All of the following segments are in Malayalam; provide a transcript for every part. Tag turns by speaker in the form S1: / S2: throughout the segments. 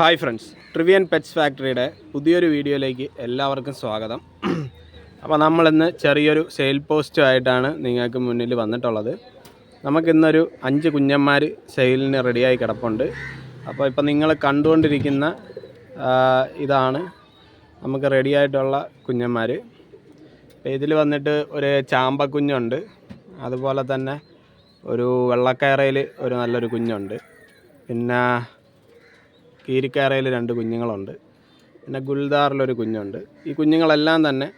S1: ഹായ് ഫ്രണ്ട്സ് ട്രിവിയൻ പെറ്റ്സ് ഫാക്ടറിയുടെ പുതിയൊരു വീഡിയോയിലേക്ക് എല്ലാവർക്കും സ്വാഗതം. അപ്പോൾ നമ്മളിന്ന് ചെറിയൊരു സെയിൽ പോസ്റ്റ് ആയിട്ടാണ് നിങ്ങൾക്ക് മുന്നിൽ വന്നിട്ടുള്ളത്. നമുക്കിന്നൊരു അഞ്ച് കുഞ്ഞന്മാർ സെയിലിന് റെഡിയായി കിടപ്പുണ്ട്. അപ്പോൾ ഇപ്പോൾ നിങ്ങൾ കണ്ടുകൊണ്ടിരിക്കുന്ന ഇതാണ് നമുക്ക് റെഡിയായിട്ടുള്ള കുഞ്ഞന്മാർ ഇതിൽ വന്നിട്ട് ഒരു ചാമ്പക്കുഞ്ഞുണ്ട്. അതുപോലെ തന്നെ ഒരു വെള്ളക്കയറയിൽ ഒരു നല്ലൊരു കുഞ്ഞുണ്ട്. പിന്നെ കീരിക്കാരയിൽ രണ്ട് കുഞ്ഞുങ്ങളുണ്ട്. പിന്നെ ഗുൽദാറിലൊരു കുഞ്ഞുണ്ട്. ഈ കുഞ്ഞുങ്ങളെല്ലാം തന്നെ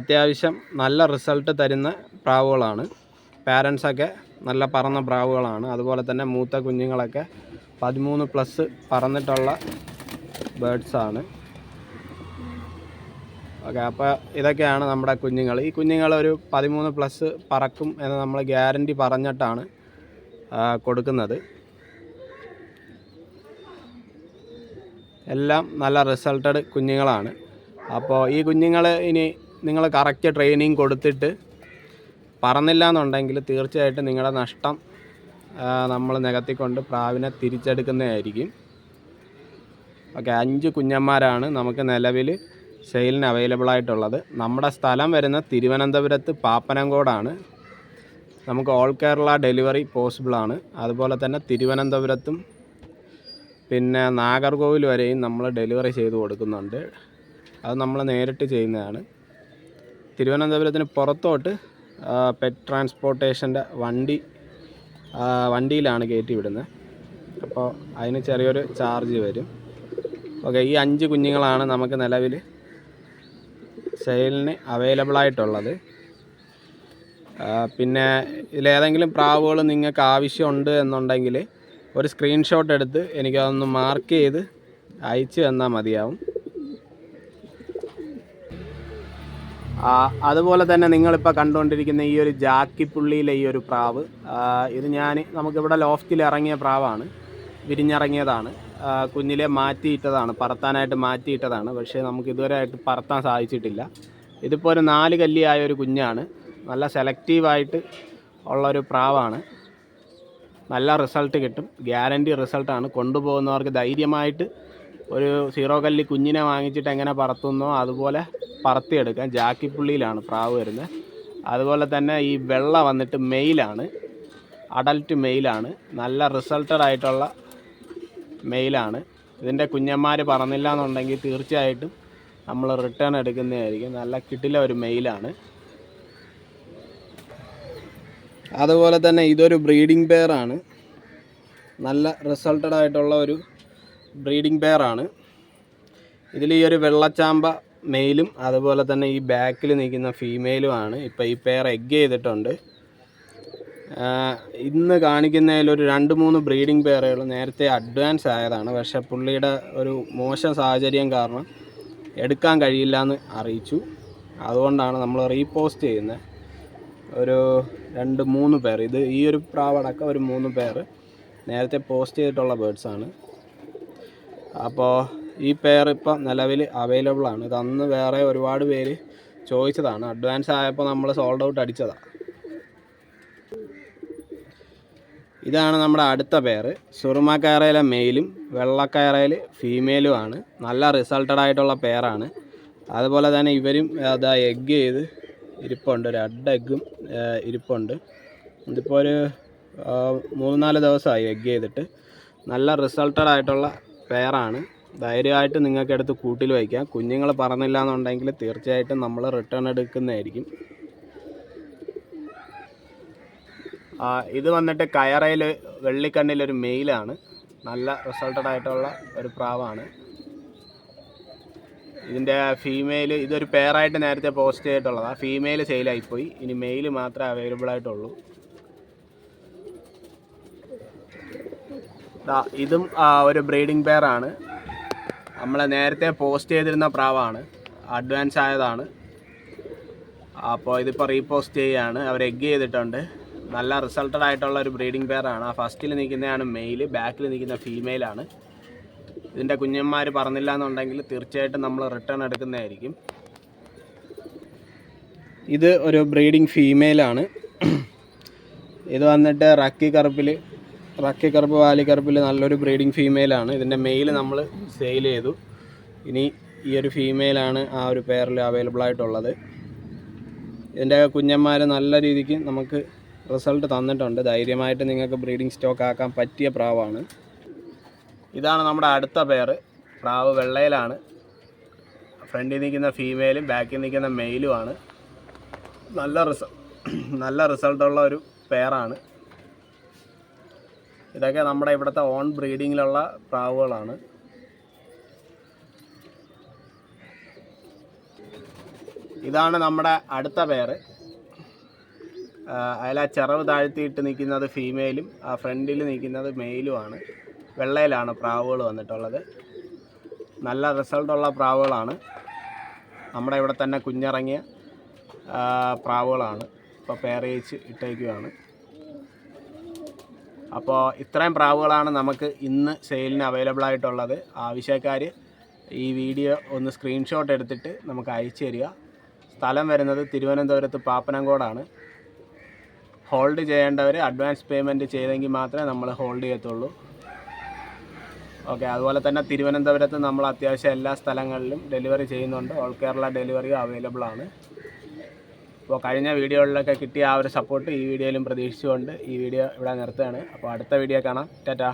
S1: അത്യാവശ്യം നല്ല റിസൾട്ട് തരുന്ന പ്രാവുകളാണ്. പാരൻസൊക്കെ നല്ല പറന്ന പ്രാവുകളാണ്. അതുപോലെ തന്നെ മൂത്ത കുഞ്ഞുങ്ങളൊക്കെ പതിമൂന്ന് പ്ലസ് പറന്നിട്ടുള്ള ബേഡ്സാണ്. ഓക്കെ അപ്പോൾ ഇതൊക്കെയാണ് നമ്മുടെ കുഞ്ഞുങ്ങൾ. ഈ കുഞ്ഞുങ്ങൾ ഒരു പതിമൂന്ന് പ്ലസ് പറക്കും എന്ന് നമ്മൾ ഗ്യാരണ്ടി പറഞ്ഞിട്ടാണ് കൊടുക്കുന്നത്. എല്ലാം നല്ല റിസൾട്ടഡ് കുഞ്ഞുങ്ങളാണ്. അപ്പോൾ ഈ കുഞ്ഞുങ്ങൾ ഇനി നിങ്ങൾ കറക്റ്റ് ട്രെയിനിങ് കൊടുത്തിട്ട് പറന്നില്ല എന്നുണ്ടെങ്കിൽ തീർച്ചയായിട്ടും നിങ്ങളുടെ നഷ്ടം നമ്മൾ നികത്തിക്കൊണ്ട് പ്രാവിനെ തിരിച്ചെടുക്കുന്നതായിരിക്കും. ഓക്കെ അഞ്ച് കുഞ്ഞന്മാരാണ് നമുക്ക് നിലവിൽ സെയിലിന് അവൈലബിൾ ആയിട്ടുള്ളത്. നമ്മുടെ സ്ഥലം വരുന്ന തിരുവനന്തപുരത്ത് പാപ്പനംകോടാണ്. നമുക്ക് ഓൾ കേരള ഡെലിവറി പോസിബിളാണ് അതുപോലെ തന്നെ തിരുവനന്തപുരത്തും പിന്നെ നാഗർകോവിൽ വരെയും നമ്മൾ ഡെലിവറി ചെയ്ത് കൊടുക്കുന്നുണ്ട്. അത് നമ്മൾ നേരിട്ട് ചെയ്യുന്നതാണ്. തിരുവനന്തപുരത്തിന് പുറത്തോട്ട് പെറ്റ് ട്രാൻസ്പോർട്ടേഷന്റെ വണ്ടി വണ്ടിയിലാണ് കയറ്റി വിടുന്നത്. അപ്പോൾ അതിന് ചെറിയൊരു ചാർജ് വരും. ഓക്കെ ഈ അഞ്ച് കുഞ്ഞുങ്ങളാണ് നമുക്ക് നിലവിൽ സെയിലിന് ആ, പിന്നെ ഇതിലേതെങ്കിലും പ്രാവുകൾ നിങ്ങൾക്ക് ആവശ്യമുണ്ട് എന്നുണ്ടെങ്കിൽ ഒരു സ്ക്രീൻഷോട്ട് എടുത്ത് എനിക്കതൊന്ന് മാർക്ക് ചെയ്ത് അയച്ചു തന്നാൽ മതിയാവും. അതുപോലെ തന്നെ നിങ്ങളിപ്പോൾ കണ്ടുകൊണ്ടിരിക്കുന്ന ഈ ഒരു ജാക്കിപ്പുള്ളിയിലെ ഈ ഒരു പ്രാവ് ഇത് ഞാൻ നമുക്കിവിടെ ലോഫ്റ്റിൽ ഇറങ്ങിയ പ്രാവാണ്. വിരിഞ്ഞിറങ്ങിയതാണ്. കുഞ്ഞിലെ മാറ്റിയിട്ടതാണ് പറത്താനായിട്ട് മാറ്റിയിട്ടതാണ്. പക്ഷേ നമുക്ക് ഇതുവരെ ആയിട്ട് പറത്താൻ സാധിച്ചിട്ടില്ല. ഇതിപ്പോൾ ഒരു നാല് കല്ലിയായ ഒരു കുഞ്ഞാണ്. നല്ല സെലക്റ്റീവായിട്ട് ഉള്ളൊരു പ്രാവാണ്. നല്ല റിസൾട്ട് കിട്ടും. ഗ്യാരണ്ടി റിസൾട്ടാണ്. കൊണ്ടുപോകുന്നവർക്ക് ധൈര്യമായിട്ട് ഒരു സീറോ കല്ലി കുഞ്ഞിനെ വാങ്ങിച്ചിട്ട് എങ്ങനെ പറത്തുന്നോ അതുപോലെ പറത്തിയെടുക്കാം. ജാക്കിപ്പുള്ളിയിലാണ് പ്രാവ് വരുന്നത്. അതുപോലെ തന്നെ ഈ വെള്ള വന്നിട്ട് മെയിലാണ്. അഡൽട്ട് മെയിലാണ്. നല്ല റിസൾട്ടഡ് ആയിട്ടുള്ള മെയിലാണ്. ഇതിന്റെ കുഞ്ഞന്മാർ പറന്നില്ല എന്നുണ്ടെങ്കിൽ തീർച്ചയായിട്ടും നമ്മൾ റിട്ടേൺ എടുക്കുന്നതായിരിക്കും. നല്ല കിട്ടില ഒരു മെയിലാണ്. അതുപോലെ തന്നെ ഇതൊരു ബ്രീഡിംഗ് പെയറാണ് നല്ല റിസൾട്ടഡ് ആയിട്ടുള്ള ഒരു ബ്രീഡിംഗ് പെയറാണ് ഇതിൽ ഈ ഒരു വെള്ളച്ചാമ്പ മെയിലും അതുപോലെ തന്നെ ഈ ബാക്കിൽ നിൽക്കുന്ന ഫീമെയിലുമാണ് ഇപ്പോൾ ഈ പെയർ എഗ് ചെയ്തിട്ടുണ്ട്. ഇന്ന് കാണിക്കുന്നതിൽ ഒരു രണ്ട് മൂന്ന് ബ്രീഡിംഗ് പെയറുകൾ നേരത്തെ അഡ്വാൻസ് ആയതാണ്. പക്ഷേ പുള്ളിയുടെ ഒരു മോശം സാഹചര്യം കാരണം എടുക്കാൻ കഴിയില്ല എന്ന് അറിയിച്ചു. അതുകൊണ്ടാണ് നമ്മൾ റീപോസ്റ്റ് ചെയ്യുന്നത്. ഒരു രണ്ട് മൂന്ന് പേർ ഇത് ഈ ഒരു പ്രാവടക്കം ഒരു മൂന്ന് പേർ നേരത്തെ പോസ്റ്റ് ചെയ്തിട്ടുള്ള ബേഡ്സ് ആണ്. അപ്പോൾ ഈ പെയർ ഇപ്പം നിലവിൽ അവൈലബിൾ ആണ്. ഇത് അന്ന് വേറെ ഒരുപാട് പേര് ചോദിച്ചതാണ്. അഡ്വാൻസ് ആയപ്പോൾ നമ്മൾ സോൾഡ് ഔട്ട് അടിച്ചതാണ് ഇതാണ് നമ്മുടെ അടുത്ത പേര് സുറുമക്കയറയിലെ മെയിലും വെള്ളക്കയറയിൽ ഫീമെയിലും ആണ്. നല്ല റിസൾട്ടഡ് ആയിട്ടുള്ള പേരാണ് അതുപോലെ തന്നെ ഇവരും അതാ എഗ്ഗ് ചെയ്ത് ഇരിപ്പുണ്ട് ഒരു അഡ് എഗ്ഗും ഇരിപ്പുണ്ട്. ഇതിപ്പോൾ ഒരു മൂന്ന് നാല് ദിവസമായി എഗ്ഗ് ചെയ്തിട്ട്. നല്ല റിസൾട്ടഡ് ആയിട്ടുള്ള പെയറാണ്. ധൈര്യമായിട്ട് നിങ്ങൾക്ക് എടുത്ത് കൂട്ടിൽ വയ്ക്കാം. കുഞ്ഞുങ്ങൾ പറന്നില്ല എന്നുണ്ടെങ്കിൽ തീർച്ചയായിട്ടും നമ്മൾ റിട്ടേൺ എടുക്കുന്നതായിരിക്കും. ഇത് വന്നിട്ട് കയറയിൽ വെള്ളിക്കണ്ണിലൊരു മെയിലാണ്. നല്ല റിസൾട്ടഡ് ആയിട്ടുള്ള ഒരു പ്രാവാണ്. ഇതിന്റെ ഫീമെയിൽ ഇതൊരു പെയറായിട്ട് നേരത്തെ പോസ്റ്റ് ചെയ്തിട്ടുള്ളതാണ് ഫീമെയിൽ സെയിലായിപ്പോയി ഇനി മെയിൽ മാത്രമേ അവൈലബിൾ ആയിട്ടുള്ളൂ. ഇതും ഒരു ബ്രീഡിംഗ് പെയറാണ് നമ്മൾ നേരത്തെ പോസ്റ്റ് ചെയ്തിരുന്ന പ്രാവാണ്. അഡ്വാൻസ് ആയതാണ്. അപ്പോൾ ഇതിപ്പോൾ റീപോസ്റ്റ് ചെയ്യുകയാണ് അവർ എഗ് ചെയ്തിട്ടുണ്ട്. നല്ല റിസൾട്ടഡ് ആയിട്ടുള്ള ഒരു ബ്രീഡിംഗ് പെയറാണ് ആ ഫസ്റ്റിൽ നിൽക്കുന്നതാണ് മെയിൽ ബാക്കിൽ നിൽക്കുന്ന ഫീമെയിലാണ് ഇതിന്റെ കുഞ്ഞന്മാർ പറഞ്ഞില്ല എന്നുണ്ടെങ്കിൽ തീർച്ചയായിട്ടും നമ്മൾ റിട്ടേൺ എടുക്കുന്നതായിരിക്കും. ഇത് ഒരു ബ്രീഡിംഗ് ഫീമെയിലാണ് ഇത് വന്നിട്ട് റക്കി കറുപ്പിൽ റക്കി കറുപ്പ് വാലിക്കറുപ്പിൽ നല്ലൊരു ബ്രീഡിംഗ് ഫീമെയിലാണ് ഇതിന്റെ മെയിൽ നമ്മൾ സെയിൽ ചെയ്തു. ഇനി ഈ ഒരു ഫീമെയിലാണ് ആ ഒരു പേരിൽ അവൈലബിൾ ആയിട്ടുള്ളത്. ഇതിന്റെ കുഞ്ഞന്മാർ നല്ല രീതിക്ക് നമുക്ക് റിസൾട്ട് തന്നിട്ടുണ്ട്. ധൈര്യമായിട്ട് നിങ്ങൾക്ക് ബ്രീഡിംഗ് സ്റ്റോക്ക് ആക്കാൻ പറ്റിയ പ്രാവാണ്. ഇതാണ് നമ്മുടെ അടുത്ത പെയർ പ്രാവ് വെള്ളയിലാണ്. ഫ്രണ്ടിൽ നിൽക്കുന്ന ഫീമെയിലും ബാക്കിൽ നിൽക്കുന്ന മെയിലുമാണ് നല്ല റിസ നല്ല റിസൾട്ടുള്ള ഒരു പെയറാണ് ഇതൊക്കെ നമ്മുടെ ഇവിടുത്തെ ഓൺ ബ്രീഡിങ്ങിലുള്ള പ്രാവുകളാണ്. ഇതാണ് നമ്മുടെ അടുത്ത പേര് അതിൽ ആ ചിറവ് താഴ്ത്തിയിട്ട് നിൽക്കുന്നത് ഫീമെയിലും ആ ഫ്രണ്ടിൽ നിൽക്കുന്നത് മെയിലുമാണ് വെള്ളയിലാണ് പ്രാവുകൾ വന്നിട്ടുള്ളത്. നല്ല റിസൾട്ടുള്ള പ്രാവുകളാണ്. നമ്മുടെ ഇവിടെ തന്നെ കുഞ്ഞിറങ്ങിയ പ്രാവുകളാണ്. ഇപ്പോൾ പേരയിച്ച് ഇട്ടേക്കുകയാണ് അപ്പോൾ ഇത്രയും പ്രാവുകളാണ് നമുക്ക് ഇന്ന് സെയിലിന് അവൈലബിൾ ആയിട്ടുള്ളത്. ആവശ്യക്കാർ ഈ വീഡിയോ ഒന്ന് സ്ക്രീൻഷോട്ട് എടുത്തിട്ട് നമുക്ക് അയച്ചു തരിക. സ്ഥലം വരുന്നത് തിരുവനന്തപുരത്ത് പാപ്പനംകോടാണ്. ഹോൾഡ് ചെയ്യേണ്ടവർ അഡ്വാൻസ് പേയ്മെന്റ് ചെയ്തെങ്കിൽ മാത്രമേ നമ്മൾ ഹോൾഡ് ചെയ്യത്തുള്ളൂ. ഓക്കെ അതുപോലെ തന്നെ തിരുവനന്തപുരത്ത് നമ്മൾ അത്യാവശ്യം എല്ലാ സ്ഥലങ്ങളിലും ഡെലിവറി ചെയ്യുന്നുണ്ട്. ഓൾ കേരള ഡെലിവറി അവൈലബിൾ ആണ്. അപ്പോൾ കഴിഞ്ഞ വീഡിയോകളിലൊക്കെ കിട്ടിയ ആ ഒരു സപ്പോർട്ട് ഈ വീഡിയോയിലും പ്രതീക്ഷിച്ചുകൊണ്ട് ഈ വീഡിയോ ഇവിടെ നിർത്തുകയാണ്. അപ്പോൾ അടുത്ത വീഡിയോ കാണാം. ടാറ്റാ.